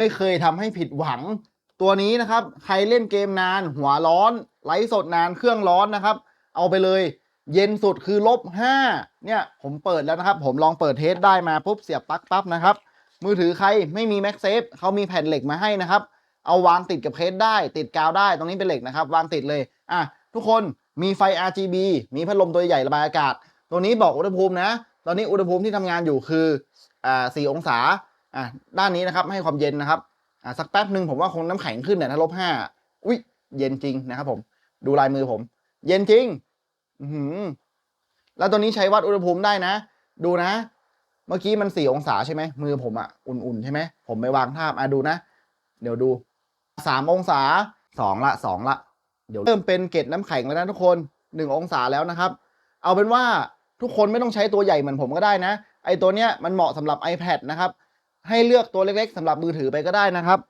ไม่เคยทำให้ผิดหวัง ตัวนี้นะครับใครเล่นเกมนาน หัวร้อน ไลฟ์สดนานเครื่องร้อนนะครับ เอาไปเลย เย็นสุดคือลบห้าเนี่ยผมเปิดแล้วนะครับ ผมลองเปิดเทสได้มาปุ๊บเสียบปลั๊กปั๊บนะครับ มือถือใครไม่มี Max Safe เขามีแผ่นเหล็กมาให้นะครับ เอาวางติดกับเคสได้ ติดกาวได้ตรงนี้เป็นเหล็กนะครับ วางติดเลยอะทุกคนมีไฟ RGB มีพัดลมตัวใหญ่ระบายอากาศ ตัวนี้บอกอุณหภูมินะ ตอนนี้อุณหภูมิที่ทำงานอยู่คืออ่า4องศา อะด้านนี้นะครับให้ความเย็นนะครับอะสักแป๊บหนึ่งผมว่าคงน้ำแข็งขึ้นเนี่ยถ้าลบห้าอุ้ยเย็นจริงนะครับผม ดูลายมือผม เย็นจริง อือหือแล้วตัวนี้ใช้วัดอุณหภูมิได้นะ ดูนะ เมื่อกี้มันสี่องศาใช่ไหมมือผมอะอุ่นๆใช่ไหมผมไปวางท่าบอะดูนะ เดี๋ยวดูสามองศาสองละสองละ เดี๋ยวเริ่มเป็นเกล็ดน้ำแข็งแล้วนะทุกคนหนึ่งองศาแล้วนะครับ เอาเป็นว่าทุกคนไม่ต้องใช้ตัวใหญ่เหมือนผมก็ได้นะ ไอตัวเนี้ยมันเหมาะสำหรับ iPad นะครับ ให้เลือกตัวเล็กๆสำหรับมือถือไปก็ได้นะครับ